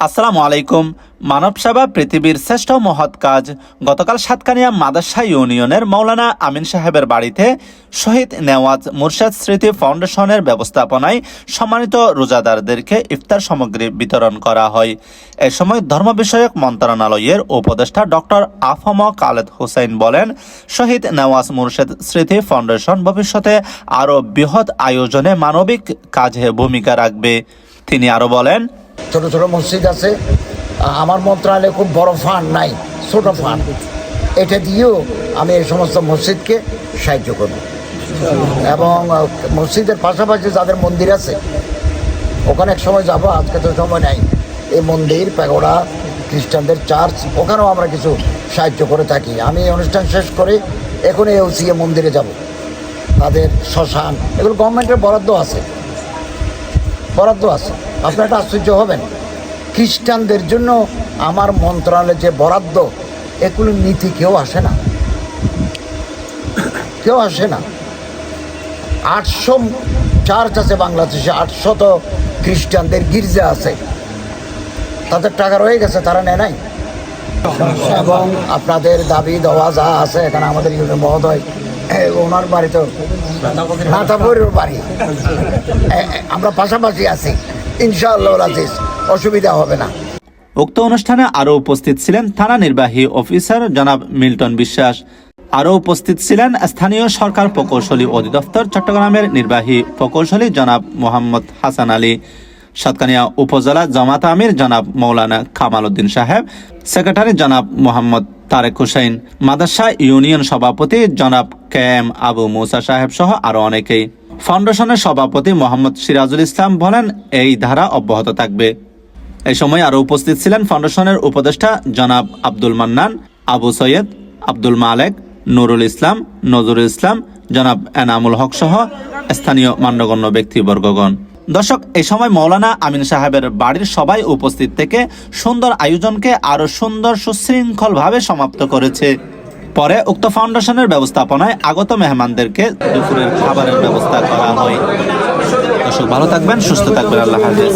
আসসালামু আলাইকুম। মানব সেবা পৃথিবীর শ্রেষ্ঠ মহৎ কাজ। গতকাল সাতকানিয়া মাদাসা ইউনিয়নের মৌলানা আমিন সাহেবের বাড়িতে শহীদ নেওয়াজ মুর্শেদ স্মৃতি ফাউন্ডেশনের ব্যবস্থাপনায় সম্মানিত রোজাদারদেরকে ইফতার সামগ্রী বিতরণ করা হয়। এ সময় ধর্ম বিষয়ক মন্ত্রণালয়ের উপদেষ্টা ডক্টর আফম কালেদ হুসাইন বলেন, শহীদ নেওয়াজ মুর্শেদ স্মৃতি ফাউন্ডেশন ভবিষ্যতে আরও বৃহৎ আয়োজনে মানবিক কাজে ভূমিকা রাখবে। তিনি আরও বলেন ছোট ছোট মসজিদ আছে। আমার মন্ত্রণালয়ে খুব বড় ফান্ড নাই, ছোট ফান্ড। এটা দিয়েও আমি এই সমস্ত মসজিদকে সাহায্য করব। এবং মসজিদের পাশাপাশি যাদের মন্দির আছে, ওখানে এক সময় যাব, আজকে তো সময় নাই। এই মন্দির, প্যাগোড়া, খ্রিস্টানদের চার্চ, ওখানেও আমরা কিছু সাহায্য করে থাকি। আমি এই অনুষ্ঠান শেষ করে এখন এই ওসিএ মন্দিরে যাব। তাদের শ্মশান, এগুলো গভর্নমেন্টের বরাদ্দ আছে। বরাদ্দ আছে। আপনারা একটা আশ্চর্য হবেন। খ্রিস্টানদের জন্য আমার মন্ত্রণালয়ের যে বরাদ্দ, এগুলো নীতি কেউ আসে না। কেউ আসে না। আটশো চার্চ আছে বাংলাদেশে আটশো তো খ্রিস্টানদের গির্জা আছে। তাদের টাকা রয়ে গেছে, তারা নেয় নাই। এবং আপনাদের দাবি দেওয়া যা আছে, এখানে আমাদের ইউনিয়ন মহোদয় ওনার বাড়ি তো নাতাপুরের বাড়ি। আমরা পাশাপাশি আছি। ইনশাআল্লাহ আজিজ, অসুবিধা হবে না। উক্ত অনুষ্ঠানে আরও উপস্থিত ছিলেন থানা নির্বাহী অফিসার জনাব মিল্টন বিশ্বাস। আরও উপস্থিত ছিলেন স্থানীয় সরকার প্রকৌশলী অধিদপ্তর চট্টগ্রামের নির্বাহী প্রকৌশলী জনাব মোহাম্মদ হাসান আলী। সাতকানিয়া উপজেলা জামাত আমির জনাব মৌলানা কামাল উদ্দিন সাহেব, সেক্রেটারি জনাব মোহাম্মদ তারেক হুসাইন মাদাসা ইউনিয়ন সভাপতি জনাব কে এম আবু মুসা সাহেব সহ আরও অনেকেই। ফাউন্ডেশনের সভাপতি মোহাম্মদ সিরাজুল ইসলাম বলেন, এই ধারা অব্যাহত থাকবে। এই সময় আরও উপস্থিত ছিলেন ফাউন্ডেশনের উপদেষ্টা জনাব আব্দুল মান্নান, আবু সৈয়দ, আব্দুল মালেক, নুরুল ইসলাম, নজরুল ইসলাম, জনাব এনামুল হক সহ স্থানীয় মান্যগণ্য ব্যক্তিবর্গগণ। দর্শক এ সময় মৌলানা আমিন সাহেবের বাড়ির সবাই উপস্থিত থেকে সুন্দর আয়োজনকে আরও সুন্দর সুশৃঙ্খলভাবে সমাপ্ত করেছে। পরে উক্ত ফাউন্ডেশনের ব্যবস্থাপনায় আগত মেহমানদেরকে দুপুরের খাবারের ব্যবস্থা করা হয়। দর্শক, ভালো থাকবেন, সুস্থ থাকবেন, আল্লাহ হাফেজ।